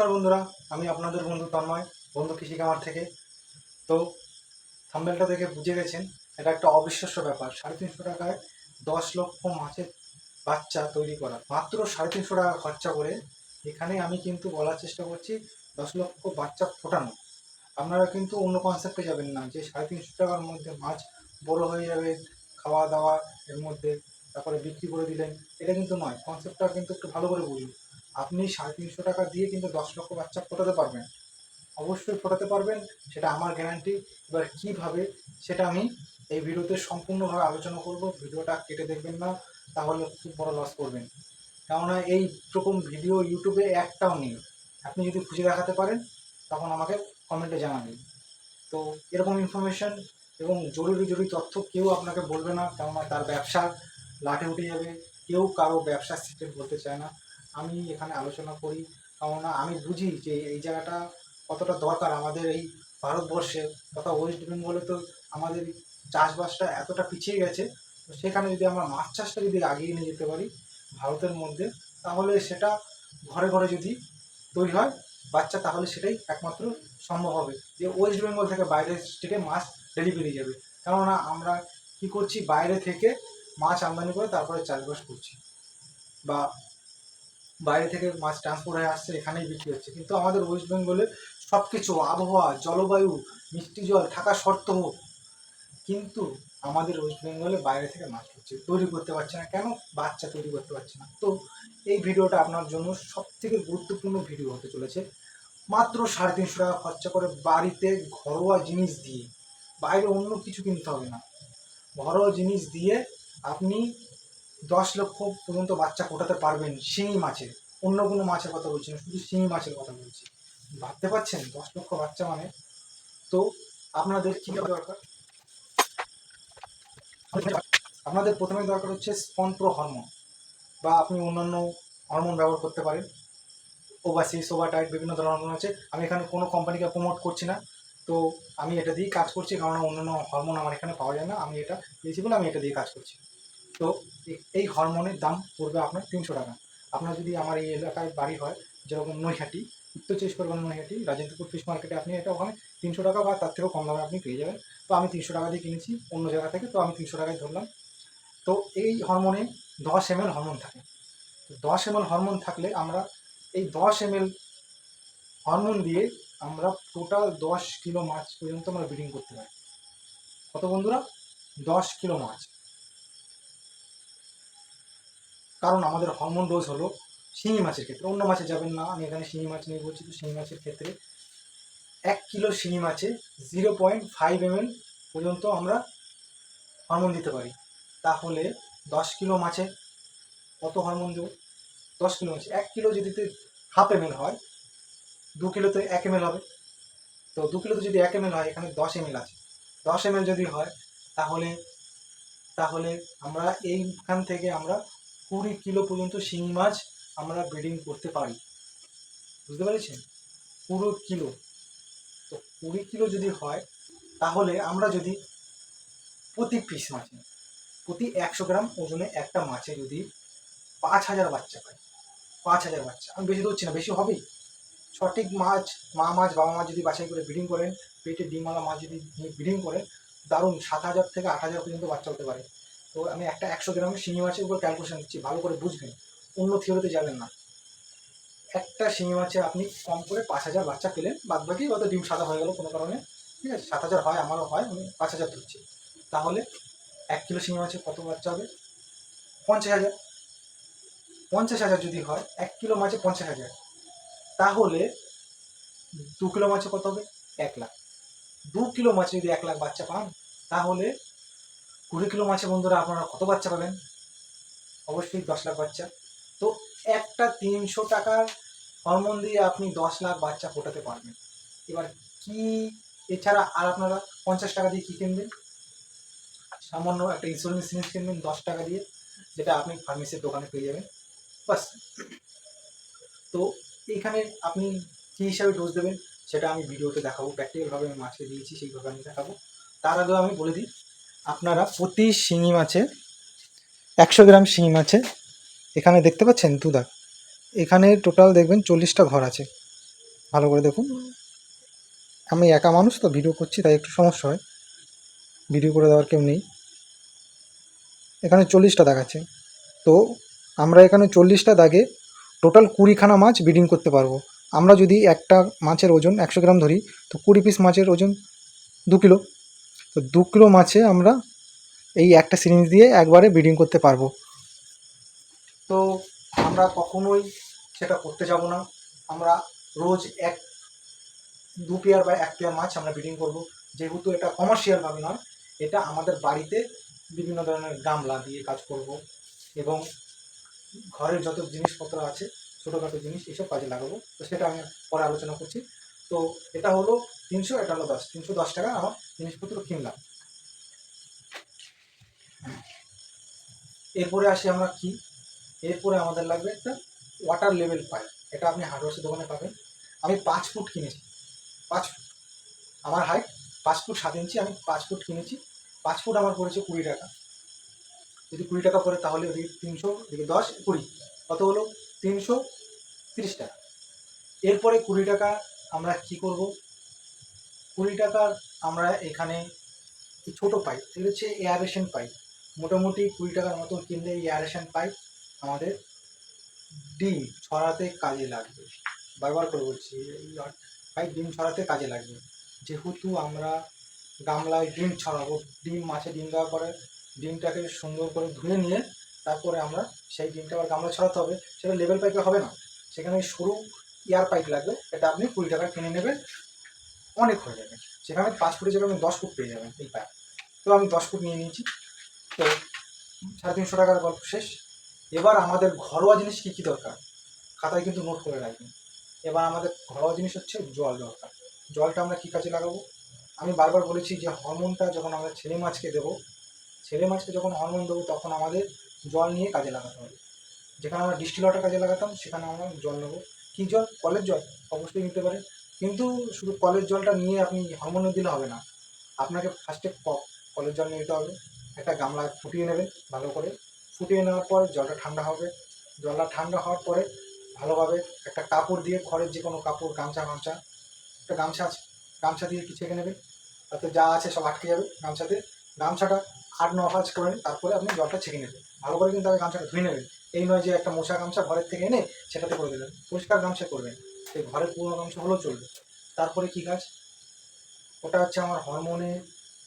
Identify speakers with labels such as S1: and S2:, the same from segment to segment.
S1: নমস্কার বন্ধুরা, আমি আপনাদের বন্ধু তন্ময়, বন্ধু কৃষি কামার থেকে। তো, থাম্বেলটা দেখে বুঝে গেছেন, এটা একটা অবিশ্বাস্য ব্যাপার। সাড়ে তিনশো টাকায় দশ লক্ষ মাছের বাচ্চা তৈরি করা। মাত্র সাড়ে তিনশো টাকা খরচা করে এখানে আমি কিন্তু বলার চেষ্টা করছি, দশ লক্ষ বাচ্চা ফোটানো। আপনারা কিন্তু অন্য কনসেপ্টে যাবেন না, যে সাড়ে তিনশো টাকার মধ্যে মাছ বড় হয়ে যাবে, খাওয়া দাওয়া এর মধ্যে, তারপরে বিক্রি করে দিলেন, এটা কিন্তু নয়। কনসেপ্টটা কিন্তু একটু ভালো করে বুঝুন। আপনি সাড়ে তিনশো টাকা দিয়ে কিন্তু দশ লক্ষ বাচ্চা ফোটাতে পারবেন। অবশ্যই ফোটাতে পারবেন, সেটা আমার গ্যারান্টি এবার কীভাবে, সেটা আমি এই ভিডিওতে সম্পূর্ণভাবে আলোচনা করব। ভিডিওটা কেটে দেখবেন না, তাহলে খুব বড় লস করবেন। কেননা এই রকম ভিডিও ইউটিউবে একটাও নেই। আপনি যদি খুঁজে দেখাতে পারেন, তখন আমাকে কমেন্টে জানাবেন। তো এরকম ইনফরমেশন এবং জরুরি জরুরি তথ্য কেউ আপনাকে বলবে না, কেননা তার ব্যবসা লাঠে উঠে যাবে। কেউ কারও ব্যবসার সিক্রেট বলতে চায় না। আমি এখানে আলোচনা করি, কেননা আমি বুঝি যে এই জায়গাটা কতটা দরকার আমাদের এই ভারতবর্ষে তথা ওয়েস্ট বেঙ্গলে তো আমাদের চাষবাসটা এতটা পিছিয়ে গেছে। তো সেখানে যদি আমরা মাছ চাষটা যদি আগিয়ে নিয়ে যেতে পারি ভারতের মধ্যে, তাহলে সেটা ঘরে ঘরে যদি তৈরি হয়, বাচ্চা তাহলে সেটাই একমাত্র সম্ভব হবে। যে ওয়েস্ট বেঙ্গল থেকে বাইরের স্টেটে মাছ ডেলি বেরিয়ে যাবে। কেননা আমরা কি করছি? বাইরে থেকে মাছ আমদানি করে তারপরে চাষবাস করছি। বা বাইরে থেকে মাছ ট্রান্সপোর্ট হয়ে আসছে, এখানেই বিক্রি হচ্ছে। কিন্তু আমাদের ওয়েস্ট বেঙ্গলে সব কিছু আবহাওয়া, জলবায়ু, মিষ্টি জল থাকা সত্ত্বেও কিন্তু আমাদের ওয়েস্ট বেঙ্গলে বাইরে থেকে মাছ হচ্ছে। তৈরি করতে পারছে না কেন? বাচ্চা তৈরি করতে পারছে না। তো এই ভিডিওটা আপনার জন্য সব থেকে গুরুত্বপূর্ণ ভিডিও হতে চলেছে। মাত্র সাড়ে তিনশো টাকা খরচা করে বাড়িতে ঘরোয়া জিনিস দিয়ে, বাইরে অন্য কিছু কিনতে হবে না। ঘরোয়া জিনিস দিয়ে আপনি দশ লক্ষ পর্যন্ত বাচ্চা ফোটাতে পারবেন শিঙি মাছের। অন্য কোনো মাছের কথা বলছি না, শুধু শিঙি মাছের কথা বলছি। ভাবতে পারছেন? দশ লক্ষ বাচ্চা মানে? তো আপনাদের কী দরকার? আপনাদের প্রথমে দরকার হচ্ছে স্পন প্রো হরমোন বা আপনি অন্যান্য হরমোন ব্যবহার করতে পারেন। ওভাসিস ওভারটাইট বিভিন্ন ধরনের হরমোন আছে। আমি এখানে কোনো কোম্পানিকে প্রমোট করছি না। তো আমি এটা দিয়েই কাজ করছি কারণ অন্যান্য হরমোন আমার এখানে পাওয়া যায় না। আমি এটা পেয়েছি বলে আমি এটা দিয়ে কাজ করছি। তো এই হরমোনের দাম পড়বে আপনার তিনশো টাকা। আপনার যদি আমার এই এলাকায় বাড়ি হয়, যেরকম নৈহাটি, উত্তর চব্বিশ পরগনা নৈহাটি, রাজেন্দ্রপুর ফিশ মার্কেটে আপনি এটা ওখানে তিনশো টাকা বা তার থেকেও কম দামে আপনি পেয়ে যাবেন। তো আমি তিনশো টাকা দিয়ে কিনেছি অন্য জায়গা থেকে, তো আমি তিনশো টাকায় ধরলাম। তো এই হরমোনে দশ এম হরমোন থাকে। দশ এম হরমোন থাকলে আমরা এই দশ এম হরমোন দিয়ে আমরা টোটাল দশ কিলো মাছ পর্যন্ত আমরা ব্রিডিং করতে পারি। কত বন্ধুরা? দশ কিলো মাছ। কারণ আমাদের হরমোন ডোজ হলো শিঙি মাছের ক্ষেত্রে। অন্য মাছে যাবেন না, আমি এখানে শিঙি মাছ নিয়ে বলছি, তো শিঙি মাছের ক্ষেত্রে এক কিলো শিঙি মাছে জিরো পয়েন্ট ফাইভ এম পর্যন্ত আমরা হরমোন দিতে পারি। তাহলে দশ কিলো মাছে কত হরমোন দেবো? দশ কিলো মাছে। এক কিলো যদি হাফ এম হয়, দু কিলোতে এক এম এল হবে। তো দু কিলোতে যদি এক এম এল হয়, এখানে দশ এম আছে। দশ এম যদি হয়, তাহলে তাহলে আমরা এইখান থেকে আমরা কুড়ি কিলো পর্যন্ত শিঙি মাছ আমরা ব্রিডিং করতে পারি। বুঝতে পেরেছেন? পুরো কিলো। তো কুড়ি কিলো যদি হয়, তাহলে আমরা যদি প্রতি পিস মাছে, প্রতি একশো গ্রাম ওজনে একটা মাছে যদি পাঁচ হাজার বাচ্চা পাই, পাঁচ হাজার বাচ্চা। আমি বেশি ধরছি না, বেশি হবেই। সঠিক মাছ, মা মাছ, বাবা মাছ যদি বাছাই করে ব্রিডিং করেন, পেটে ডিমওয়ালা মাছ যদি ব্রিডিং করেন, দারুণ, সাত হাজার থেকে আট হাজার পর্যন্ত বাচ্চা হতে পারে। তো আমি একটা একশো গ্রামের শিঙি মাছের উপর ক্যালকুলেশন দিচ্ছি, ভালো করে বুঝবেন, অন্য থিওরিতে যাবেন না। একটা শিঙি মাছে আপনি কম করে পাঁচ হাজার বাচ্চা পেলেন বাদ বাকি হয়তো ডিম সাদা হয়ে গেলো কোনো কারণে, ঠিক আছে, সাত হাজার হয়, আমারও হয়, আমি পাঁচ হাজার ধরছি। তাহলে এক কিলো শিঙি মাছে কত বাচ্চা হবে? পঞ্চাশ হাজার। পঞ্চাশ হাজার যদি হয়, এক কিলো মাছে পঞ্চাশ হাজার। তাহলে দু কিলো মাছে কত হবে? এক লাখ। দু কিলো মাছে যদি এক লাখ বাচ্চা পান, তাহলে কুড়ি কিলো মাছে বন্ধুরা আপনারা কত বাচ্চা পাবেন? অবশ্যই দশ লাখ বাচ্চা। তো একটা তিনশো টাকার হরমোন দিয়ে আপনি দশ লাখ বাচ্চা ফোটাতে পারবেন। এবার কি, এছাড়া আর আপনারা পঞ্চাশ টাকা দিয়ে কী কিনবেন? সামান্য একটা ইন্স্যুরেন্স জিনিস কিনবেন, দশ টাকা দিয়ে, যেটা আপনি ফার্মেসির দোকানে পেয়ে যাবেন। বাস। তো এখানে আপনি কী হিসাবে ডোজ দেবেন, সেটা আমি ভিডিওতে দেখাবো। প্র্যাকটিক্যালভাবে আমি মাছকে দিয়েছি, সেইভাবে আমি দেখাবো। তার আগেও আমি বলে দিই আপনারা প্রতি শিঙি মাছে একশো গ্রাম শিঙি মাছে এখানে দেখতে পাচ্ছেন দুদাক এখানে টোটাল দেখবেন চল্লিশটা ঘর আছে। ভালো করে দেখুন। আমি একা মানুষ তো ভিডিও করছি, তাই একটু সমস্যা হয়। ভিডিও করে দেওয়ার কেউ নেই। এখানে চল্লিশটা দাগ আছে। তো আমরা এখানে চল্লিশটা দাগে টোটাল কুড়িখানা মাছ ব্রিডিং করতে পারব। আমরা যদি একটা মাছের ওজন একশো গ্রাম ধরি, তো কুড়ি পিস মাছের ওজন দু কিলো। তো দু কিলো মাছে আমরা এই একটা সিরিঞ্জ দিয়ে একবারে ব্রিডিং করতে পারব। তো আমরা কখনোই সেটা করতে যাব না। আমরা রোজ এক, দু পেয়ার বা এক পেয়ার মাছ আমরা ব্রিডিং করব। যেহেতু এটা কমার্শিয়ালভাবে নয়, এটা আমাদের বাড়িতে বিভিন্ন ধরনের গামলা দিয়ে কাজ করব এবং ঘরের যত জিনিসপত্র আছে, ছোটোখাটো জিনিস এইসব কাজে লাগাবো। তো সেটা আমি পরে আলোচনা করছি। তো এটা হলো তিনশো হলো দশ, তিনশো দশ টাকা আমার জিনিসপত্র কিনলাম। এরপরে আসি আমরা কি? এরপরে আমাদের লাগবে একটা ওয়াটার লেভেল পাইপ এটা আপনি হার্ডওয়ার্সের দোকানে পাবেন। আমি পাঁচ ফুট কিনেছি, পাঁচ ফুট, আমার হাইট পাঁচ ফুট সাত ইঞ্চি, আমি পাঁচ ফুট কিনেছি। পাঁচ ফুট আমার পড়েছে কুড়ি টাকা। যদি কুড়ি টাকা পড়ে তাহলে ওদিকে তিনশো, ওদিকে দশ, কুড়ি। কত হলো? তিনশো তিরিশ টাকা। এরপরে কুড়ি টাকা আমরা কি করব? কুড়ি টাকার আমরা এখানে ছোটো পাইপ এগুলো হচ্ছে এয়ারেশন পাইপ মোটামুটি কুড়ি টাকার মতো কিনলে এয়ারেশন পাইপ আমাদের ডিম ছড়াতে কাজে লাগবে। বারবার করে বলছি পাইপ ডিম ছড়াতে কাজে লাগবে। যেহেতু আমরা গামলায় ডিম ছড়াবো, ডিম মাছে ডিম দেওয়ার পরে ডিমটাকে সুন্দর করে ধুয়ে নিয়ে তারপরে আমরা সেই ডিমটা আবার গামলা ছড়াতে হবে। সেটা লেভেল পাইপে হবে না। সেখানে সরু এয়ার পাইপ লাগবে, এটা আপনি কুড়ি টাকা কিনে নেবেন, অনেক হয়ে যাবে। সেখানে পাঁচ ফুটের জায়গায় আপনি দশ ফুট পেয়ে যাবেন এই পাইপ। তো আমি দশ ফুট নিয়ে নিয়েছি। তো সাড়ে তিনশো টাকার গল্প শেষ। এবার আমাদের ঘরোয়া জিনিস কী কী দরকার? খাতায় কিন্তু নোট করে রাখবেন। এবার আমাদের ঘরোয়া জিনিস হচ্ছে জল দরকার। জলটা আমরা কী কাজে লাগাবো? আমি বারবার বলেছি যে হরমোনটা যখন আমরা ছেলে মাছকে দেবো, ছেলে মাছকে যখন হরমোন দেবো, তখন আমাদের জল নিয়ে কাজে লাগাতে হবে। যেখানে আমরা ডিস্টিল ওয়াটার কাজে লাগাতাম, সেখানে আমরা জল নেব। কী জল? কলের জল? অবশ্যই নিতে পারে। কিন্তু শুধু কলের জলটা নিয়ে আপনি হরমোনে দিলে হবে না। আপনাকে ফার্স্টে কলের জল নিতে হবে। একটা গামলা ফুটিয়ে নেবেন ভালো করে। ফুটিয়ে নেওয়ার পর জলটা ঠান্ডা হবে। জলটা ঠান্ডা হওয়ার পরে ভালোভাবে একটা কাপড় দিয়ে ঘরের যে কোনো কাপড়, গামছা গামছা একটা গামছা আছে। গামছা দিয়ে কি ছেঁকে নেবেন। তাতে যা আছে সব আটকে যাবে গামছাতে। গামছাটা আট ন করে তারপরে আপনি জলটা ছেঁকে নেবেন। ভালো করে কিন্তু আগে গামছাটা ধুয়ে নেবেন। এই নয় যে একটা মশা গামছা ঘরের থেকে এনে সেটাতে করে দেবেন। পরিষ্কার গামছা করবেন। সেই ঘরের পুরোনো গামছা হলেও চলবে। তারপরে কি কাজ? ওটা হচ্ছে আমার হরমোনে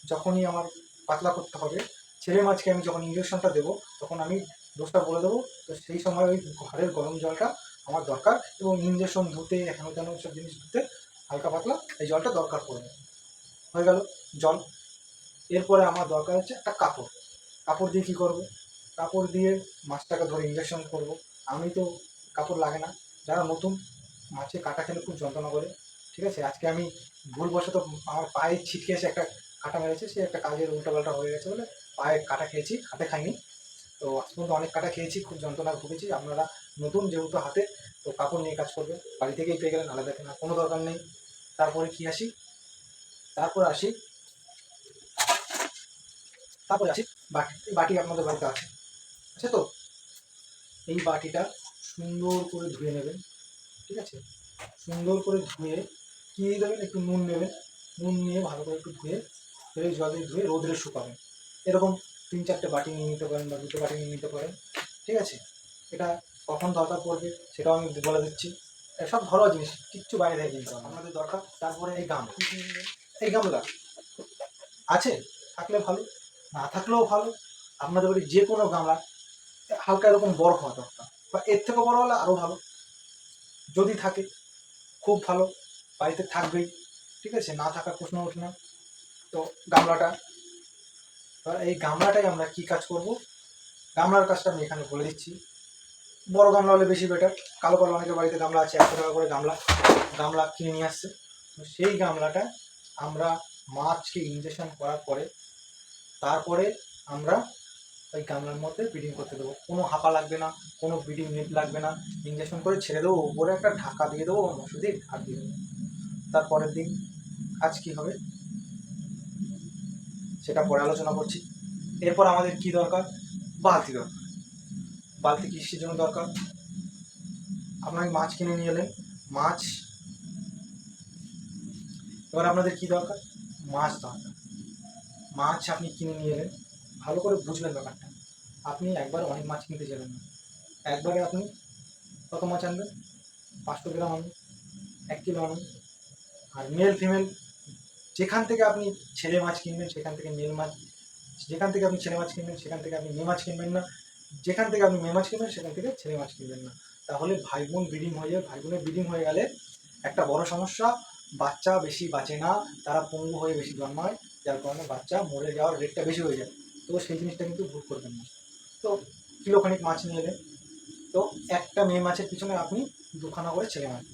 S1: যখনই আমার পাতলা করতে হবে, ছেলে মাছকে আমি যখন ইঞ্জেকশনটা দেবো, তখন আমি দোষটা বলে দেবো। তো সেই সময় ওই ঘরের গরম জলটা আমার দরকার এবং ইঞ্জেকশন ধুতে হেন তেন সব জিনিস ধুতে হালকা পাতলা এই জলটা দরকার পড়বে। হয়ে গেল জল। এরপরে আমার দরকার হচ্ছে একটা কাপড়। কাপড় দিয়ে কী করব? কাপড় দিয়ে মাছটাকে ধরে ইঞ্জেকশন করব। আমি তো কাপড় লাগে না। যারা নতুন মাছে কাটা খেলে খুব যন্ত্রণা করে। ঠিক আছে? আজকে আমি ভুলবশত আমার পায়ে ছিটকে এসে একটা কাটা মেরেছে। সে একটা কাজের উল্টাপাল্টা হয়ে গেছে বলে পায়ে কাটা খেয়েছি, হাতে খাইনি। তো আজ পর্যন্ত অনেক কাটা খেয়েছি, খুব যন্ত্রণা ভুগেছি। আপনারা নতুন যেহেতু হাতে, তো কাপড় নিয়ে কাজ করবে বাড়ি থেকেই পেয়ে গেলেন, আলাদা কেনা কোনো দরকার নেই। তারপরে কি আসি? তারপর আসি, তারপরে আসি। বাটি বাটি আপনাদের বাড়িতে আছে। আছে তো এই বাটিটা সুন্দর করে ধুয়ে নেবেন ঠিক আছে? সুন্দর করে ধুয়ে কী দিয়ে দেবেন? একটু নুন নেবেন। নুন নিয়ে ভালো করে একটু ধুয়ে ফের জলে ধুয়ে রোদরে শুকাবেন। এরকম তিন চারটে বাটি নিয়ে নিতে পারেন বা দুটো বাটি নিয়ে নিতে পারেন ঠিক আছে? এটা কখন দরকার পড়বে সেটাও আমি বলে দিচ্ছি। সব ঘরোয়া জিনিস কিচ্ছু বাইরে থেকে কিনতে হবে আমাদের দরকার তারপরে এই গাম এই গামলা। আছে? থাকলে ভালো না থাকলেও ভালো। আপনাদের বাড়ি যে কোনো গামলা হালকা এরকম বড় হওয়া দরকার। বা এর থেকে বড় হলে আরও ভালো। যদি থাকে, খুব ভালো। বাড়িতে থাকবেই। ঠিক আছে? না থাকার প্রশ্ন ওঠে না। তো গামলাটা এই গামলাটাই আমরা কি কাজ করব? গামলার কাজটা আমি এখানে বলে দিচ্ছি। বড় গামলা হলে বেশি বেটার কালো কালো অনেকের বাড়িতে গামলা আছে, একশো টাকা করে গামলা। গামলা কিনে নিয়ে আসছে। তো সেই গামলাটা আমরা মাছকে ইঞ্জেকশন করার পরে, তারপরে আমরা ওই গামলার মধ্যে ব্রিডিং করতে দেবো। কোনো হাঁপা লাগবে না, কোনো ব্রিডিং নেট লাগবে না। ইঞ্জেকশন করে ছেড়ে দেবো, উপরে একটা ঢাকা দিয়ে দেবো মশু দিয়ে ঢাক দিয়ে দেবো। তারপরের দিন আজ কী হবে? সেটা পরে আলোচনা করছি। এরপর আমাদের কি দরকার? বালতি দরকার। বালতি কৃষির জন্য দরকার। আপনাকে মাছ কিনে নিয়ে এলেন। মাছ, এবার আপনাদের কি দরকার? মাছ দরকার। মাছ আপনি কিনে নিয়ে এলেন। ভালো করে বুঝবেন ব্যাপারটা। আপনি একবার অনেক মাছ কিনতে যাবেন। না একবারে আপনি কত মাছ আনবেন? পাঁচশো গ্রাম আনুন, এক কিলো আনুন। আর মেল ফিমেল যেখান থেকে আপনি ছেলে মাছ কিনবেন, সেখান থেকে মেল মাছ, যেখান থেকে আপনি ছেলে মাছ কিনবেন, সেখান থেকে আপনি মেয়ে মাছ কিনবেন না। যেখান থেকে আপনি মেয়ে মাছ কিনবেন, সেখান থেকে ছেলে মাছ কিনবেন না। তাহলে ভাই বোন ব্রিডিং হয়ে যাবে ভাই বোনের ব্রিডিং হয়ে গেলে একটা বড় সমস্যা। বাচ্চা বেশি বাঁচে না, তারা পঙ্গু হয়ে বেশি জন্মায়, যার কারণে বাচ্চা মরে যাওয়ার রেটটা বেশি হয়ে যায়। তো সেই জিনিসটা কিন্তু ভুল করবেন না। তো কিলোখানিক মাছ নিয়ে এলেন তো একটা মেয়ে মাছের পিছনে আপনি দুখানা করে ছেলে মাছ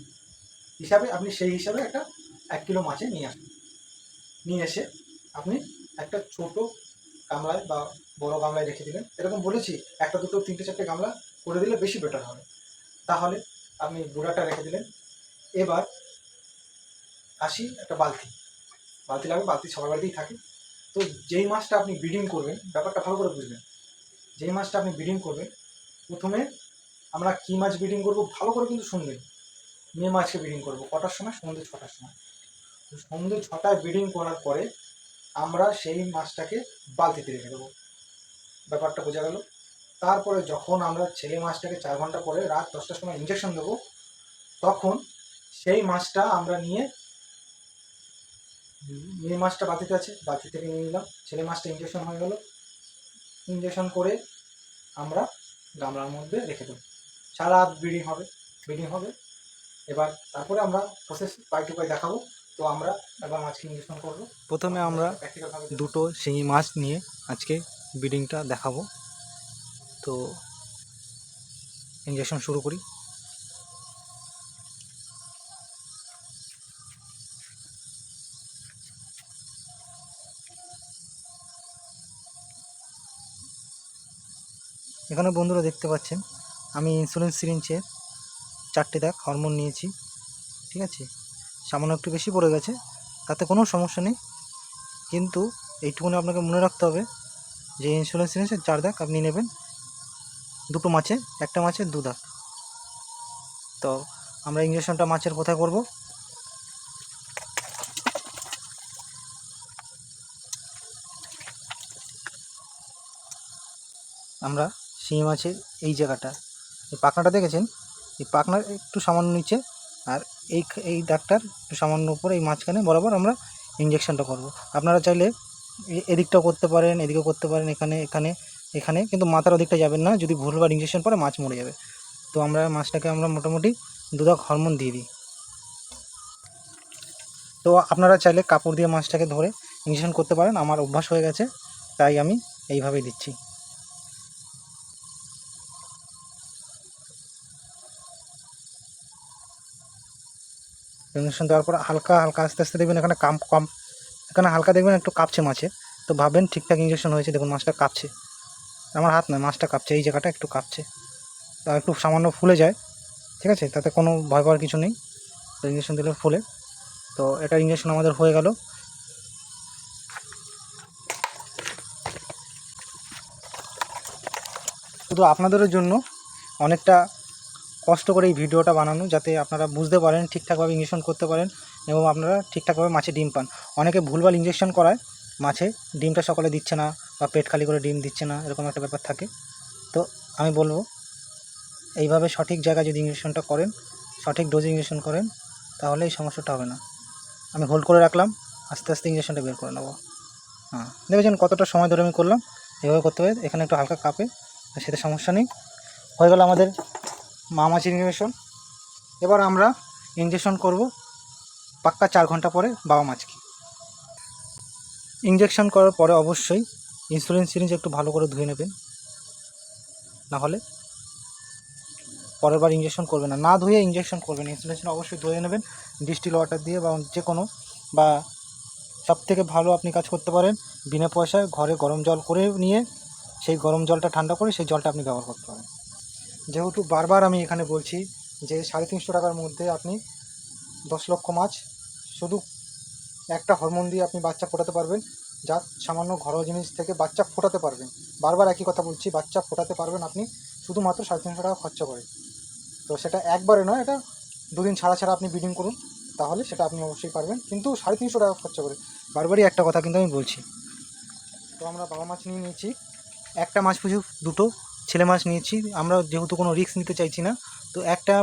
S1: হিসাবে আপনি সেই হিসাবে একটা এক কিলো মাছে নিয়ে আসুন। নিয়ে এসে আপনি একটা ছোট গামলায় বা বড় গামলায় রেখে দিলেন। এরকম বলেছি, একটা দুটো, তিনটে, চারটে গামলা করে দিলে বেশি বেটার হবে। তাহলে আপনি বুড়াটা রেখে দিলেন। এবার আসি একটা বালতি। বালতি লাগবে, বালতি সবার বাড়িতেই থাকে। তো যেই মাছটা আপনি ব্রিডিং করবেন, ব্যাপারটা ভালো করে বুঝবেন। যেই মাছটা আপনি ব্রিডিং করবেন, প্রথমে আমরা কী মাছ ব্রিডিং করব ভালো করে কিন্তু শুনবেন। মেয়ে মাছকে ব্রিডিং করব, কটার সময়? সন্ধ্যে ছটার সময়। তো সন্ধ্যে ছটায় ব্রিডিং করার পরে আমরা সেই মাছটাকে বালতিতে রেখে দেবো। ব্যাপারটা বোঝা গেল? তারপরে যখন আমরা ছেলে মাছটাকে চার ঘণ্টা পরে রাত দশটার সময় ইঞ্জেকশন দেবো, তখন সেই মাছটা আমরা নিয়ে মেয়ে মাছটা বাতিতে আছে বাতি থেকে নিয়ে নিলাম। ছেলে মাছটা ইঞ্জেকশন হয়ে গেল। ইঞ্জেকশন করে আমরা গামলার মধ্যে রেখে দেবো। সারা রাত ব্রিডিং হবে ব্রিডিং হবে। এবার তারপরে আমরা প্রসেস পাই টু পাই দেখাবো। তো আমরা এবার মাছকে ইঞ্জেকশন করব।
S2: প্রথমে আমরা দুটো শিঙি মাছ নিয়ে আজকে ব্রিডিংটা দেখাবো। তো ইঞ্জেকশন শুরু করি। এখানে বন্ধুরা দেখতে পাচ্ছেন, আমি ইনসুলিন সিরিঞ্জের চারটে দাগ হরমোন নিয়েছি, ঠিক আছে? সামান্য একটু বেশি পড়ে গেছে, তাতে কোনো সমস্যা নেই। কিন্তু এইটুকুনি আপনাকে মনে রাখতে হবে যে ইন্স্যুরেন্স সিরিজের চার দাগ আপনি নেবেন, দুটো মাছে, একটা মাছের দু দাগ। তো আমরা ইঞ্জেকশনটা মাছের কোথায় করব? আমরা শিঙি মাছের এই জায়গাটা। এই পাখনাটা দেখেছেন? এই পাখনার একটু সামান্য নিচে আর এই এই দাগটার একটু সামান্য উপরে, এই মাঝখানে বরাবর আমরা ইঞ্জেকশনটা করব। আপনারা চাইলে এদিকটাও করতে পারেন, এদিকেও করতে পারেন, এখানে এখানে এখানে, কিন্তু মাথার ওদিকটা যাবেন না। যদি ভুলবার ইঞ্জেকশন পরে মাছ মরে যাবে। তো আমরা মাছটাকে আমরা মোটামুটি দুদাক হরমোন দিয়ে দিই। তো আপনারা চাইলে কাপড় দিয়ে মাছটাকে ধরে ইঞ্জেকশন করতে পারেন। আমার অভ্যাস হয়ে গেছে, তাই আমি এইভাবেই দিচ্ছি। ইঞ্জেকশন দেওয়ার পর হালকা হালকা আস্তে আস্তে দেখবেন এখানে কাম, কম, এখানে হালকা দেখবেন একটু কাঁপছে মাছে। তো ভাববেন ঠিকঠাক ইঞ্জেকশন হয়েছে, দেখুন মাছটা কাঁপছে। আমার হাত নয়, মাছটা কাঁপছে, এই জায়গাটা একটু কাঁপছে। তা একটু সামান্য ফুলে যায়, ঠিক আছে? তাতে কোনো ভয় পাওয়ার কিছু নেই। তো ইঞ্জেকশন দিলে ফুলে। তো এটা ইঞ্জেকশন আমাদের হয়ে গেল। শুধু আপনাদেরও জন্য অনেকটা কষ্ট করে এই ভিডিওটা বানানো যাতে আপনারা বুঝতে পারেন, ঠিকঠাকভাবে ইঞ্জেকশন করতে পারেন এবং আপনারা ঠিকঠাকভাবে মাছে ডিম পান। অনেকে ভুলভাল ইঞ্জেকশন করায়, মাছে ডিমটা সকালে দিচ্ছে না বা পেট খালি করে ডিম দিচ্ছে না, এরকম একটা ব্যাপার থাকে। তো আমি বলব, এইভাবে সঠিক জায়গায় যদি ইঞ্জেকশনটা করেন, সঠিক ডোজে ইঞ্জেকশন করেন, তাহলে এই সমস্যাটা হবে না। আমি হোল্ড করে রাখলাম, আস্তে আস্তে ইঞ্জেকশনটা বের করে নেব। হ্যাঁ দেখেছেন কতটা সময় ধরে আমি করলাম? এভাবে করতে হবে, এখানে একটু হালকা কাপে সেটা সমস্যা নেই। হয়ে গেল আমাদের মা মাছের ইঞ্জেকশন এবার আমরা ইঞ্জেকশন করব পাক্কা চার ঘণ্টা পরে বাবা মাছকে। ইঞ্জেকশন করার পরে অবশ্যই ইনসুলিন সিরিঞ্জ একটু ভালো করে ধুয়ে নেবেন। না হলে পরের বার ইঞ্জেকশন করবেন না। না ধুয়ে ইঞ্জেকশন করবেন ইনসুলিন অবশ্যই ধুয়ে নেবেন। ডিস্টিল ওয়াটার দিয়ে বা যে কোনো বা সব থেকে ভালো আপনি কাজ করতে পারেন, বিনা পয়সায় ঘরে গরম জল করে নিয়ে সেই গরম জলটা ঠান্ডা করে সেই জলটা আপনি ব্যবহার করতে পারেন। যেহেতু বারবার আমি এখানে বলছি যে সাড়ে তিনশো টাকার মধ্যে আপনি দশ লক্ষ মাছ, শুধু একটা হরমোন দিয়ে আপনি বাচ্চা ফোটাতে পারবেন, যা সামান্য ঘরোয়া জিনিস থেকে বাচ্চা ফোটাতে পারবেন। বারবার একই কথা বলছি, বাচ্চা ফোটাতে পারবেন আপনি শুধুমাত্র সাড়ে তিনশো টাকা খরচা করে। তো সেটা একবারে নয়, এটা দুদিন ছাড়া ছাড়া আপনি ব্রিডিং করুন, তাহলে সেটা আপনি অবশ্যই পারবেন, কিন্তু সাড়ে তিনশো টাকা খরচা করে। বারবারই একটা কথা কিন্তু আমি বলছি। তো আমরা বাবা মাছ নিয়ে নিয়েছি, একটা মাছ পুজো দুটো ছেলে মাছ নিয়েছি, আমরা যেহেতু কোনো রিস্ক নিতে চাইছি না, তো একটা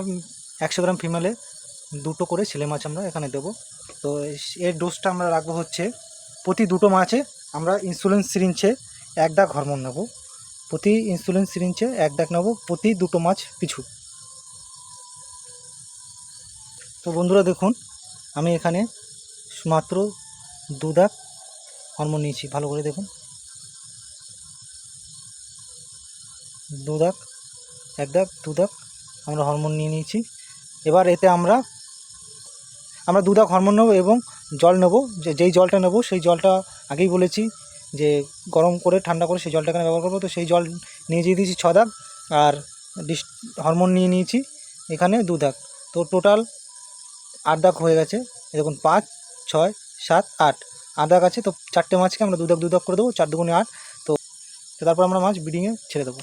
S2: একশো গ্রাম ফিমেলে দুটো করে ছেলে মাছ আমরা এখানে দেবো। তো এর ডোজটা আমরা রাখব হচ্ছে, প্রতি দুটো মাছে আমরা ইনসুলিন সিরিঞ্জে এক দাগ হরমোন নেব। প্রতি ইনসুলিন সিরিঞ্জে এক দাগ নেব, প্রতি দুটো মাছ পিছু। তো বন্ধুরা দেখুন, আমি এখানে মাত্র দু দাগ হরমোন নিয়েছি, ভালো করে দেখুন। দু দাগ, এক দাগ, দু দাগ আমরা হরমোন নিয়ে নিয়েছি। এবার এতে আমরা আমরা দু দাগ হরমোন নেব এবং জল নেব। যে, যেই জলটা নেব, সেই জলটা আগেই বলেছি যে, গরম করে, ঠান্ডা করে সেই জলটা এখানে ব্যবহার করব। তো সেই জল নিয়ে যেয়ে দিয়েছি ছ দাগ আর ডিস হরমোন নিয়ে নিয়েছি এখানে দু দাগ। তো টোটাল আট দাগ হয়ে গেছে। দেখুন, পাঁচ, ছয়, সাত, আট। আট দাগ আছে, তো চারটে মাছকে আমরা দু দাগ দু দাগ করে দেবো, চার দুগুণে আট। তো তারপর আমরা মাছ ব্রিডিংয়ে ছেড়ে দেবো।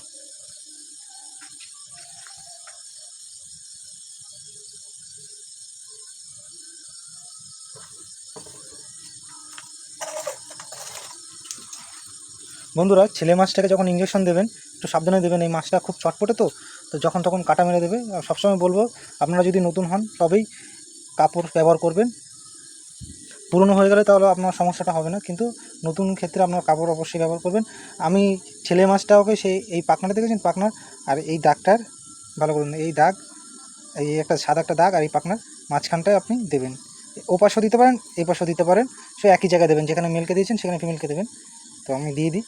S2: বন্ধুরা, ছেলে মাছটাকে যখন ইঞ্জেকশন দেবেন, একটু সাবধানে দেবেন, এই মাছটা খুব চটপটে তো তো যখন তখন কাটা মেরে দেবে। সবসময় বলব, আপনারা যদি নতুন হন, তবেই কাপড় ব্যবহার করবেন। পুরনো হয়ে গেলে তাহলে আপনার সমস্যাটা হবে না, কিন্তু নতুন ক্ষেত্রে আপনার কাপড় অবশ্যই ব্যবহার করবেন। আমি ছেলে মাছটাকে সেই, এই পাখনাটা দেখেছেন, পাখনার? আর এই দাগটার, ভালো করুন এই দাগ, এই একটা সাদা একটা দাগ আর এই পাখনার মাঝখানটায় আপনি দেবেন। ও পাশেও দিতে পারেন এই পাশেও দিতে পারেন, সে একই জায়গায় দেবেন, যেখানে মেলকে দিয়েছেন, সেখানে ফিমেলকে দেবেন। তো আমি দিয়ে দিই।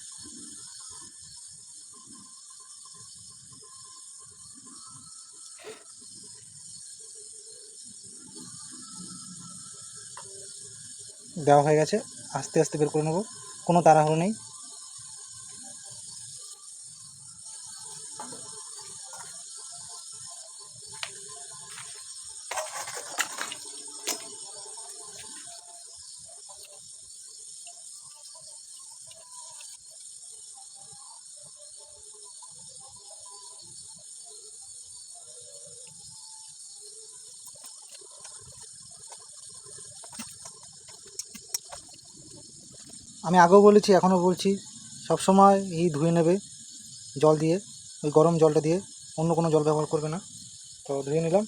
S2: দেওয়া হয়ে গেছে। আস্তে আস্তে বের করে নেব। কোনো তাড়াহুড়ো নেই। আমি আগেও বলেছি, এখনও বলছি সবসময় এই ধুয়ে নেবে, জল দিয়ে, ওই গরম জলটা দিয়ে, অন্য কোনো জল ব্যবহার করবে না। তো ধুয়ে নিলাম।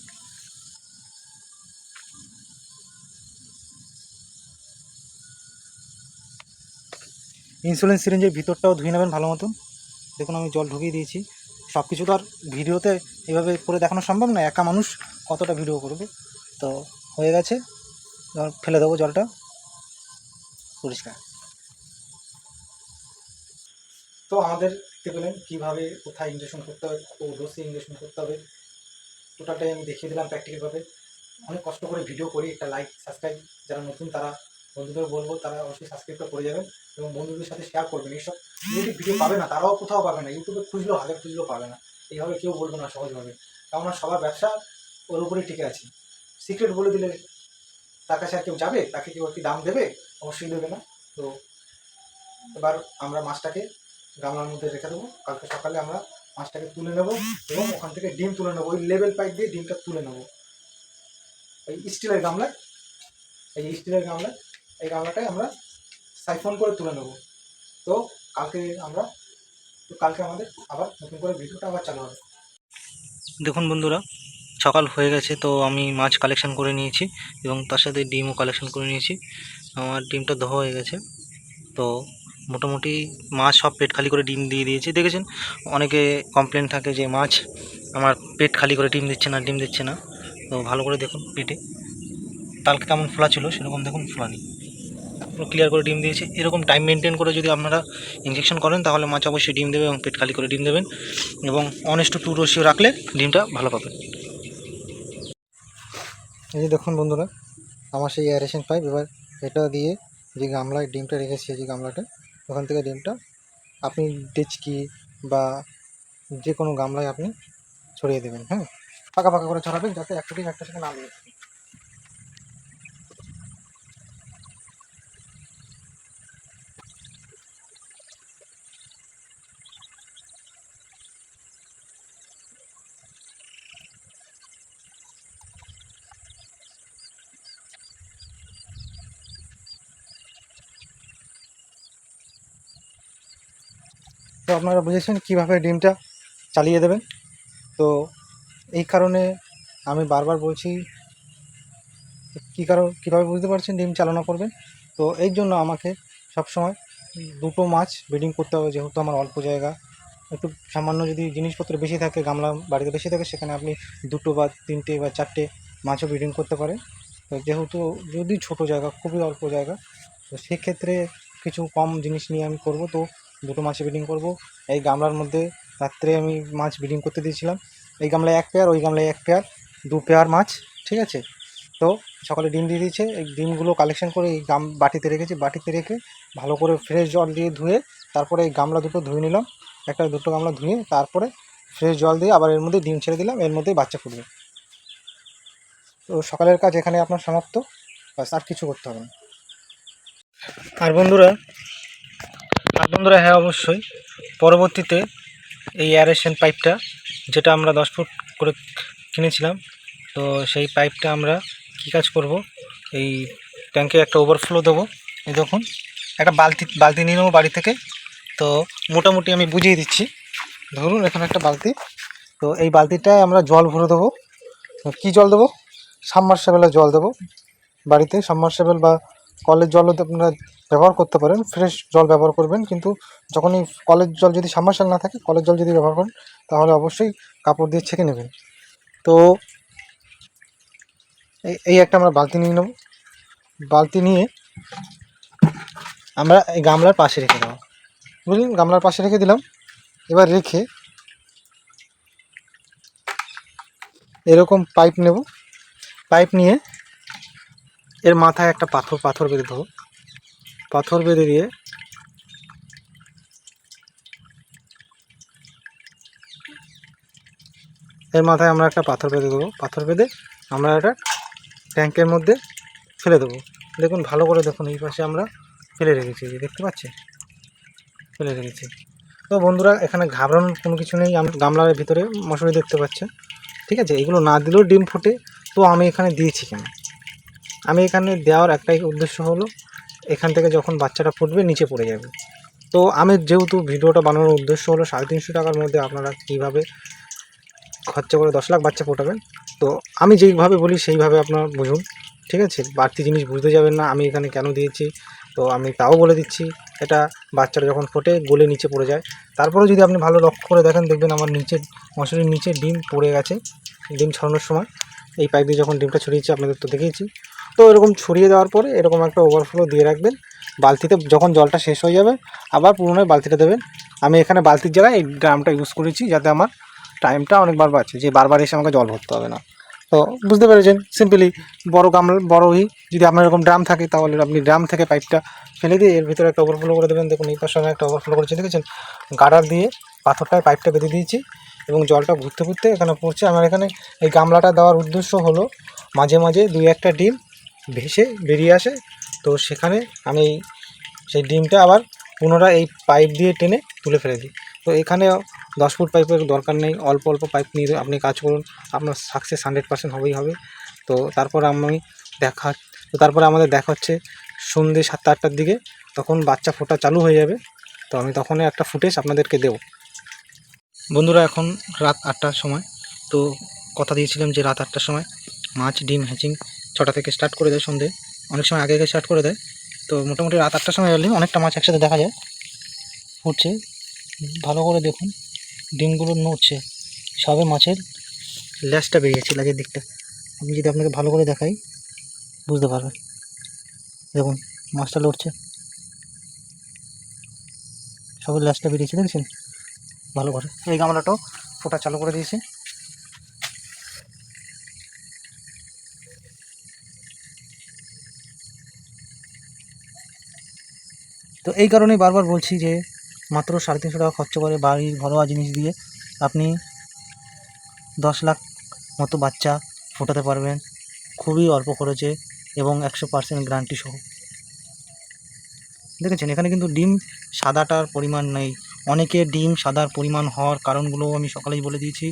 S2: ইনসুলিন সিরিঞ্জের ভিতরটাও ধুয়ে নেবেন ভালো মতন। দেখুন, আমি জল ঢুকিয়ে দিয়েছি। সব কিছু তো আর ভিডিওতে এভাবে করে দেখানো সম্ভব না, একা মানুষ কতটা ভিডিও করবে। তো হয়ে গেছে ফেলে দেবো জলটা। পরিষ্কার। তো আমাদের দেখতে পেলেন কীভাবে, কোথায় ইঞ্জেকশন করতে হবে ও ডোসে ইঞ্জেকশন করতে হবে। টোটালটাই আমি দেখিয়ে দিলাম প্র্যাকটিক্যালভাবে অনেক কষ্ট করে ভিডিও করি, একটা লাইক সাবস্ক্রাইব যারা নতুন তারা বন্ধুদের বলব, তারা অবশ্যই সাবস্ক্রাইবটা করে যাবেন এবং বন্ধুদের সাথে শেয়ার করবেন। এইসব যদি ভিডিও পাবে না, তারাও কোথাও পাবে না ইউটিউবে খুঁজলেও হাজার খুঁজলেও পাবে না। এইভাবে কেউ বলবে না সহজভাবে। কেননা সবার ব্যবসা ওর উপরেই টিকে আছে। সিক্রেট বলে দিলে তার কাছে আর কেউ যাবে? তাকে কেউ কি দাম দেবে? অবশ্যই দেবে না। তো এবার আমরা মাছটাকে গামলার মধ্যে রেখে দেবো। কালকে সকালে আমরা মাছটাকে তুলে নেব এবং ওখান থেকে ডিম তুলে নেব। ওই লেভেল পাইপ দিয়ে ডিমটা তুলে নেব। এই স্টিলের গামলায়, এই স্টিলের গামলায়, এই গামলাটাই আমরা সাইফোন করে তুলে নেব। তো কালকে আমরা, তো কালকে আমাদের আবার নতুন করে ভিডিওটা আবার চালু হবে। দেখুন বন্ধুরা, সকাল হয়ে গেছে, তো আমি মাছ কালেকশন করে নিয়েছি এবং তার সাথে ডিমও কালেকশন করে নিয়েছি। আমার ডিমটা ধোয়া হয়ে গেছে, তো মোটামুটি মাছ সব পেট খালি করে ডিম দিয়ে দিয়েছে। দেখেছেন? অনেকে কমপ্লেন থাকে যে মাছ আমার পেট খালি করে ডিম দিচ্ছে না, ডিম দিচ্ছে না। তো ভালো করে দেখুন পেটে। তালকে কেমন ফোলা ছিল সেরকম দেখুন ফোলা নেই পুরো ক্লিয়ার করে ডিম দিয়েছে। এরকম টাইম মেনটেন করে যদি আপনারা ইঞ্জেকশন করেন, তাহলে মাছ অবশ্যই ডিম দেবে এবং পেট খালি করে ডিম দেবেন এবং অনেস্ট টু রসিও রাখলে ডিমটা ভালো পাবেন। এই যে দেখুন বন্ধুরা, আমার সেই এয়ারেশন পাইপ এবার এটা দিয়ে যে গামলায় ডিমটা রেখেছি যে গামলাটা ওখান থেকে ডিমটা আপনি ডেচকি বা যে কোনো গামলায় আপনি ছড়িয়ে দেবেন হ্যাঁ? পাকা পাকা করে ছড়াবেন যাতে একটা ডিম একটা সাথে না লেগে আপনারা বুঝেছেন কীভাবে ডিমটা চালিয়ে দেবেন? তো এই কারণে আমি বারবার বলছি, কী কারণ কীভাবে বুঝতে পারছেন ডিম চালনা করবেন? তো এই জন্য আমাকে সবসময় দুটো মাছ ব্রিডিং করতে হবে, যেহেতু আমার অল্প জায়গা। একটু সামান্য যদি জিনিসপত্র বেশি থাকে, গামলা বাড়িতে বেশি থাকে, সেখানে আপনি দুটো বা তিনটে বা চারটে মাছও ব্রিডিং করতে পারেন। তো যেহেতু যদি ছোট জায়গা, খুবই অল্প জায়গা, তো সেক্ষেত্রে কিছু কম জিনিস নিয়ে আমি করব। তো দুটো মাছ ব্রিডিং করব। এই গামলার মধ্যে রাত্রে আমি মাছ ব্রিডিং করতে দিয়েছিলাম। এই গামলায় এক পেয়ার ওই গামলায় এক পেয়ার দু পেয়ার মাছ, ঠিক আছে? তো সকালে ডিম দিয়ে দিয়েছে। এই ডিমগুলো কালেকশন করে এই গাম বাটিতে রেখেছি। বাটিতে রেখে ভালো করে ফ্রেশ জল দিয়ে ধুয়ে তারপরে এই গামলা দুটো ধুয়ে নিলাম। একটা দুটো গামলা ধুয়ে তারপরে ফ্রেশ জল দিয়ে আবার এর মধ্যে ডিম ছেড়ে দিলাম। এর মধ্যেই বাচ্চা ফুটবে। তো সকালের কাজ এখানে আপনার সমাপ্ত। বাস আর কিছু করতে হবে না। আর বন্ধুরা বন্ধুরা হ্যাঁ অবশ্যই। পরবর্তীতে এই অ্যারেশন পাইপটা যেটা আমরা দশ ফুট করে কিনেছিলাম, তো সেই পাইপটা আমরা কী কাজ করব? এই ট্যাঙ্কে একটা ওভারফ্লো দেবো। এই দেখুন, একটা বালতি বালতি নিয়ে নেব বাড়ি থেকে। তো মোটামুটি আমি বুঝিয়ে দিচ্ছি। ধরুন, এখানে একটা বালতি। তো এই বালতিটায় আমরা জল ভরে দেবো। কী জল দেবো? সাবমার্সেবেলের জল দেবো বাড়িতে। সাবমার্সেবেল বা কলের জলও আপনারা ব্যবহার করতে পারেন ফ্রেশ জল ব্যবহার করবেন, কিন্তু যখনই কলের জল যদি সাবমার্সেল না থাকে, কলের জল যদি ব্যবহার করেন, তাহলে অবশ্যই কাপড় দিয়ে ছেঁকে নেবেন। তো, এই একটা আমরা বালতি নিয়ে নেব। বালতি নিয়ে আমরা এই গামলার পাশে রেখে দেবো। বুঝলেন? গামলার পাশে রেখে দিলাম। এবার রেখে এরকম পাইপ নেব। পাইপ নিয়ে এর মাথায় একটা পাথর পাথর বেঁধে দেবো পাথর বেঁধে দিয়ে এর মাথায় আমরা একটা পাথর বেঁধে দেবো। পাথর বেঁধে আমরা একটা ট্যাঙ্কের মধ্যে ফেলে দেবো। দেখুন, ভালো করে দেখুন, এই পাশে আমরা ফেলে রেখেছি দেখতে পাচ্ছি ফেলে রেখেছি। তো বন্ধুরা, এখানে ঘাবড়ানোর কোনো কিছু নেই, আমি গামলার ভিতরে মশারি দেখতে পাচ্ছেন। ঠিক আছে? এগুলো না দিলেও ডিম ফুটে, তো আমি এখানে দিয়েছি কেন? আমি এখানে দেওয়ার একটাই উদ্দেশ্য হলো, এখান থেকে যখন বাচ্চাটা ফুটবে নিচে পড়ে যাবে। তো আমি যেহেতু ভিডিওটা বানানোর উদ্দেশ্য হলো, সাড়ে তিনশো টাকার মধ্যে আপনারা কীভাবে খরচা করে দশ লাখ বাচ্চা ফোটাবেন, তো আমি যেইভাবে বলি সেইভাবে আপনারা বুঝুন, ঠিক আছে? বাড়তি জিনিস বুঝতে যাবেন না, আমি এখানে কেন দিয়েছি, তো আমি তাও বলে দিচ্ছি, এটা বাচ্চাটা যখন ফোটে গলে নিচে পড়ে যায়। তারপরে যদি আপনি ভালো লক্ষ্য করে দেখেন, দেখবেন আমার নিচে মশারির নিচে ডিম পড়ে গেছে, ডিম ছড়ানোর সময়। এই পাইপ দিয়ে যখন ডিমটা ছড়িয়েছি, আপনাদের তো দেখিয়েছি তো এরকম ছড়িয়ে দেওয়ার পরে এরকম একটা ওভারফ্লো দিয়ে রাখবেন। বালতিতে যখন জলটা শেষ হয়ে যাবে, আবার পুনরায় বালতিটা দেবেন। আমি এখানে বালতির জায়গায় এই ড্রামটা ইউজ করেছি যাতে আমার টাইমটা অনেকবার বাঁচে। যে বারবার এসে আমাকে জল ভরতে হবে না। তো বুঝতে পেরেছেন সিম্পলি বড় গামলা বড়ই যদি আপনার এরকম ড্রাম থাকে, তাহলে আপনি ড্রাম থেকে পাইপটা ফেলে দিয়ে এর ভিতরে একটা ওভারফ্লো করে দেবেন। দেখুন, এই পাশে আমি একটা ওভারফ্লো করেছি, দেখেছেন? গাডার দিয়ে পাথরটায় পাইপটা বেঁধে দিয়েছি। এবং জলটা ঘুরতে ঘুরতে এখানে পড়ছে। আমার এখানে এই গামলাটা দেওয়ার উদ্দেশ্য হলো, মাঝে মাঝে দুই একটা ডিম ভেসে বেরিয়ে আসে। তো সেখানে আমি সেই ডিমটা আবার পুনরায় এই পাইপ দিয়ে টেনে তুলে ফেলে দিই। তো এখানে দশ ফুট পাইপের দরকার নেই। অল্প অল্প পাইপ নিয়ে আপনি কাজ করুন। আপনার সাকসেস হান্ড্রেড পার্সেন্ট হবেই হবে। তো তারপর আমি দেখা, তো তারপরে আমাদের দেখা হচ্ছে সন্ধ্যে সাতটা আটটার দিকে। তখন বাচ্চা ফোটা চালু হয়ে যাবে। তো আমি তখন একটা ফুটেজ আপনাদেরকে দেবো। বন্ধুরা, এখন রাত আটটার সময়। তো কথা দিয়েছিলাম যে রাত আটটার সময় মাছ, ডিম, হ্যাচিং ছটা থেকে স্টার্ট করে দেয় সন্ধে। অনেক সময় আগে আগে স্টার্ট করে দেয়। তো মোটামুটি রাত আটটার সময় এলে অনেকটা মাছ একসাথে দেখা যায়। ফুটছে। ভালো করে দেখুন। ডিমগুলো নড়ছে। সবে মাছের ল্যাসটা বেরিয়েছে লাগের দিকটা। আমি যদি আপনাকে ভালো করে দেখাই, বুঝতে পারবেন। দেখুন, মাছটা লড়ছে। সবে ল্যাসটা বেরিয়েছে, দেখছেন? ভালো করে। এই গামলাটাও ফোটা চালু করে দিয়েছে। তো এই কারণেই বারবার বলছি যে, মাত্র সাড়ে তিনশো টাকা খরচা করে বাড়ির ঘরোয়া জিনিস দিয়ে আপনি দশ লাখ মতো বাচ্চা ফোটাতে পারবেন। খুবই অল্প খরচে এবং একশো পার্সেন্ট গ্যারান্টি সহ। দেখেছেন, এখানে কিন্তু ডিম সাদাটার পরিমাণ নেই। অনেকে ডিম সাদার পরিমাণ হওয়ার কারণগুলো আমি সকালেই বলে দিয়েছি।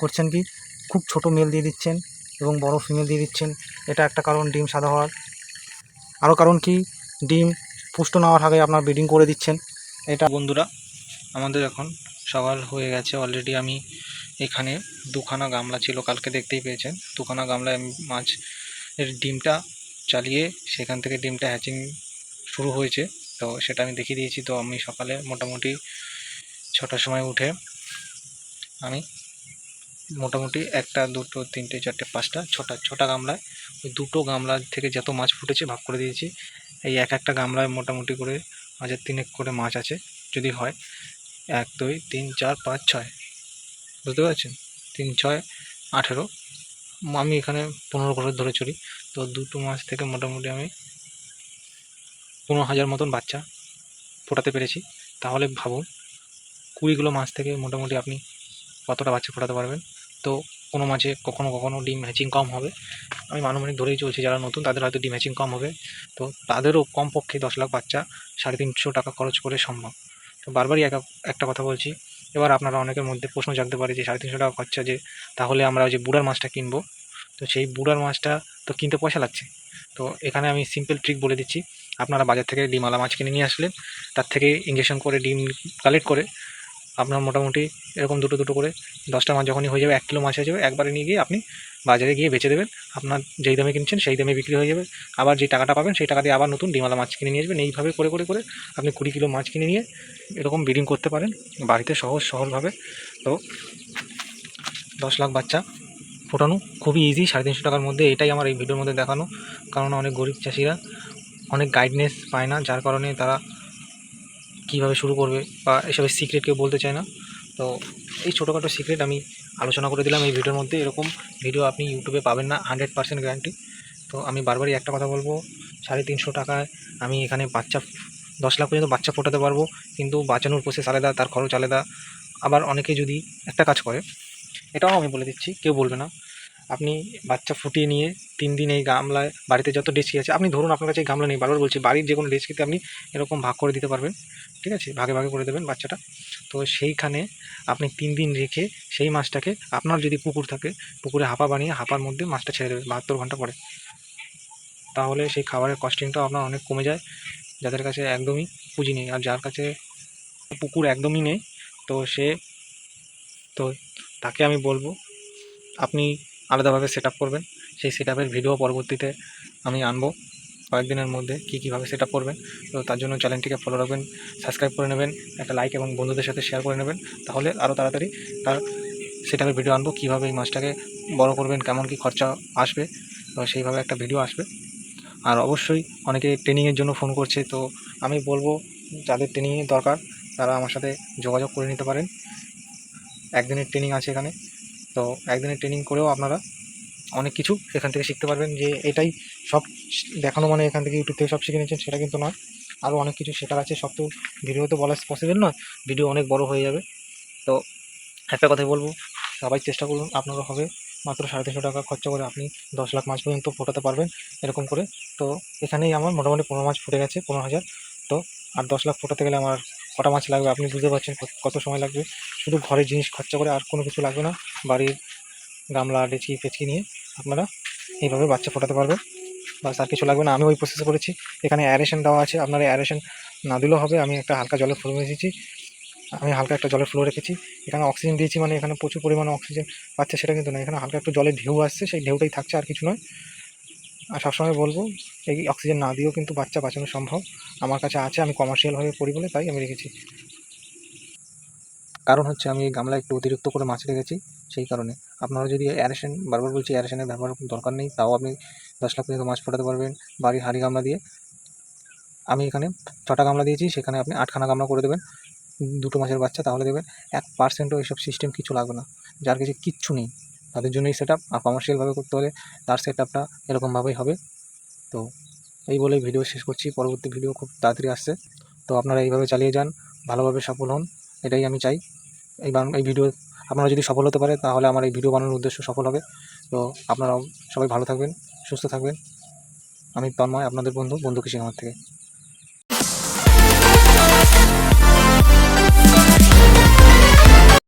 S2: করছেন কি? খুব ছোট মেল দিয়ে দিচ্ছেন এবং বড় ফিমেল দিয়ে দিচ্ছেন। এটা একটা কারণ ডিম সাদা হওয়ার। আরও কারণ কি? ডিম পুষ্ট নেওয়ার আগে আপনার ব্রিডিং করে দিচ্ছেন। এটা বন্ধুরা, আমাদের এখন সকাল হয়ে গেছে। অলরেডি আমি এখানে দুখানা গামলা ছিল, কালকে দেখতেই পেয়েছেন। দুখানা গামলায় আমি মাছ এর ডিমটা চালিয়ে সেখান থেকে ডিমটা হ্যাচিং শুরু হয়েছে। তো সেটা আমি দেখিয়ে দিয়েছি। তো আমি সকালে মোটামুটি ছটার সময় উঠে আমি মোটামুটি একটা, দুটো, তিনটে, চারটে, পাঁচটা, ছটা ছটা গামলায় ওই দুটো গামলা থেকে যত মাছ ফুটেছে ভাগ করে দিয়েছি। এই এক একটা গামলায় মোটামুটি করে হাজার তিনেক করে মাছ আছে যদি হয়। এক, দুই, তিন, চার, পাঁচ, ছয়। বুঝতে পারছেন? তিন, ছয়, আঠেরো। আমি এখানে পনেরো করে ধরে চলি তো দুটো মাছ থেকে মোটামুটি আমি পনেরো হাজার মতন বাচ্চা ফোটাতে পেরেছি। তাহলে ভাবুন, কুড়িগুলো মাছ থেকে মোটামুটি আপনি কতটা বাচ্চা ফোটাতে পারবেন? তো কোনো মাছে কখনো কখনো ডিম হ্যাচিং কম হবে। আমি মানমানিক ধরেই চলছি, যারা নতুন তাদের হয়তো ডিম হ্যাচিং কম হবে। তো তাদেরও কমপক্ষে দশ লাখ বাচ্চা সাড়ে তিনশো টাকা খরচ করে সম্ভব। তো বারবারই এক, একটা কথা বলছি, এবার আপনারা অনেকের মধ্যে প্রশ্ন জানতে পারে যে সাড়ে তিনশো টাকা খরচা যে, তাহলে আমরা যে বুড়ার মাছটা কিনবো। তো সেই বুড়ার মাছটা তো কিনতে পয়সা লাগছে। তো এখানে আমি সিম্পল ট্রিক বলে দিচ্ছি। আপনারা বাজার থেকে ডিমওয়ালা মাছ কিনে নিয়ে আসলেন তার থেকে ইঞ্জেকশন করে ডিম কালেক্ট করে, আপনার মোটামুটি এরকম দুটো দুটো করে দশটা মাছ যখনই হয়ে যাবে, এক কিলো মাছ হয়ে যাবে, একবারে নিয়ে গিয়ে আপনি বাজারে গিয়ে বেচে দেবেন। আপনার যেই দামে কিনছেন সেই দামে বিক্রি হয়ে যাবে। আবার যে টাকাটা পাবেন সেই টাকা দিয়ে আবার নতুন ডিমালা মাছ কিনে নিয়ে আসবেন। এইভাবে করে করে করে আপনি কুড়ি কিলো মাছ কিনে নিয়ে এরকম ব্রিডিং করতে পারেন। বাড়িতে সহজ সহজভাবে তো দশ লাখ বাচ্চা ফোটানো। খুবই ইজি সাড়ে তিনশো টাকার মধ্যে এটাই আমার এই ভিডিওর মধ্যে দেখানো। কারণ অনেক গরিব চাষিরা অনেক গাইডনেস পায় না, যার কারণে তারা কীভাবে শুরু করবে বা এসবের সিক্রেট কেউ বলতে চায় না। তো এই ছোটোখাটো সিক্রেট আমি আলোচনা করে দিলাম এই ভিডিওর মধ্যে। এরকম ভিডিও আপনি ইউটিউবে পাবেন না হান্ড্রেড পার্সেন্ট গ্যারান্টি তো আমি বারবারই একটা কথা বলব, সাড়ে তিনশো টাকায় আমি এখানে বাচ্চা, দশ লাখ পর্যন্ত বাচ্চা ফোটাতে পারব। কিন্তু বাঁচানোর প্রসেস আলাদা, তার খরচ আলাদা। আবার অনেকে যদি একটা কাজ করে এটাও আমি বলে দিচ্ছি, কেউ বলবে না। আপনি বাচ্চা ফুটিয়ে নিয়ে তিন দিন এই গামলায়, বাড়িতে যত ডেচকি আছে, আপনি ধরুন আপনার কাছে এই গামলা নেই, বারবার বলছি, বাড়ির যে কোনো ডেচকিতে আপনি এরকম ভাগ করে দিতে পারবেন, ঠিক আছে? ভাগে ভাগে করে দেবেন বাচ্চাটা। তো সেইখানে আপনি তিন দিন রেখে সেই মাছটাকে, আপনার যদি পুকুর থাকে, পুকুরে হাঁপা বানিয়ে হাঁপার মধ্যে মাছটা ছেড়ে দেবেন, বাহাত্তর ঘণ্টা পরে। তাহলে সেই খাবারের কস্টিংটাও আপনার অনেক কমে যায়, যাদের কাছে একদমই পুঁজি নেই। আর যার কাছে পুকুর একদমই নেই, তো সে, তো তাকে আমি বলব, আপনি আলাদাভাবে সেট করবেন। সেই সেট ভিডিও পরবর্তীতে আমি আনব। কয়েকদিনের মধ্যে কী কীভাবে সেট করবেন, তো তার জন্য চ্যানেলটিকে ফলো রাখবেন সাবস্ক্রাইব করে নেবেন, একটা লাইক এবং বন্ধুদের সাথে শেয়ার করে নেবেন, তাহলে আরও তাড়াতাড়ি তার সেট ভিডিও আনব, কীভাবে এই মাছটাকে বড় করবেন, কেমন কী খরচা আসবে, তো সেইভাবে একটা ভিডিও আসবে। আর অবশ্যই অনেকে ট্রেনিংয়ের জন্য ফোন করছে, তো আমি বলব, যাদের ট্রেনিংয়ের দরকার, তারা আমার সাথে যোগাযোগ করে নিতে পারেন। একদিনের ট্রেনিং আছে এখানে। তো একদিনের ট্রেনিং করেও আপনারা অনেক কিছু এখান থেকে শিখতে পারবেন যে এটাই সব দেখানো মানে এখান থেকে ইউটিউব থেকে সব শিখে নিচ্ছেন সেটা কিন্তু নয়। আরও অনেক কিছু শেখার আছে, সব তো ভিডিওতে বলা পসিবল নয়, ভিডিও অনেক বড় হয়ে যাবে। তো একটা কথাই বলব, সবাই চেষ্টা করুন আপনারা হবে। মাত্র সাড়ে তিনশো টাকা খরচা করে আপনি দশ লাখ মাছ পর্যন্ত ফোটাতে পারবেন, এরকম করে। তো এখানেই আমার মোটামুটি পনেরো মাছ ফুটে গেছে, পনেরো হাজার। তো আর দশ লাখ ফোটাতে গেলে আমার কটা মাছ লাগবে আপনি বুঝতে পারছেন কত- সময় লাগবে। শুধু ঘরের জিনিস খরচা করে আর কোনো কিছু লাগবে না। বাড়ির গামলা ডেচকি ফেচকি নিয়ে আপনারা এইভাবে বাচ্চা ফোটাতে পারবেন। বাস আর কিছু লাগবে না। আমি ওই প্রসেস করেছি। এখানে অ্যারেশন দেওয়া আছে। আপনারা অ্যারেশন না দিলেও হবে। আমি একটা হালকা জলের ফ্লো রেখেছি আমি হালকা একটা জলের ফ্লো রেখেছি। এখানে অক্সিজেন দিয়েছি মানে এখানে প্রচুর পরিমাণে অক্সিজেন পাচ্ছে সেটা কিন্তু না। এখানে হালকা একটু জলের ঢেউ আসছে। সেই ঢেউটাই থাকছে আর কিছু নয়। আর সবসময় বলব, এই অক্সিজেন না দিয়েও কিন্তু বাচ্চা বাঁচানো সম্ভব। আমার কাছে আছে, আমি কমার্শিয়ালভাবে করি বলে তাই আমি রেখেছি। কারণ হচ্ছে আমি গামলা একটু অতিরিক্ত করে মাছ রেখেছি, সেই কারণে। আপনারা যদি অ্যারেশন বারবার বলছি অ্যারেশনের ব্যবহার দরকার নেই, তাও আপনি দশ লাখ পর্যন্ত মাছ ফোটাতে পারবেন বাড়ির হাঁড়ি গামলা দিয়ে। আমি এখানে ছটা গামলা দিয়েছি, সেখানে আপনি আটখানা গামলা করে দেবেন, দুটো মাছের বাচ্চা তাহলে দেবেন। এক পার্সেন্টও এইসব সিস্টেম কিছু লাগবে না, যার কাছে কিচ্ছু নেই। তাদের জন্যই সেট আপ আর কমার্শিয়ালভাবে করতে হলে তার সেট আপটা এরকমভাবেই হবে। তো এই বলেই ভিডিও শেষ করছি। পরবর্তী ভিডিও খুব তাড়াতাড়ি আসছে। তো আপনারা এইভাবে চালিয়ে যান, ভালোভাবে সফল হন, এটাই আমি চাই। এই এই ভিডিও আপনারা যদি সফল হতে পারে, তাহলে আমার এই ভিডিও বানানোর উদ্দেশ্য সফল হবে। তো আপনারাও সবাই ভালো থাকবেন, সুস্থ থাকবেন। আমি তন্ময়, আপনাদের বন্ধু বন্ধু কৃষি আমার থেকে।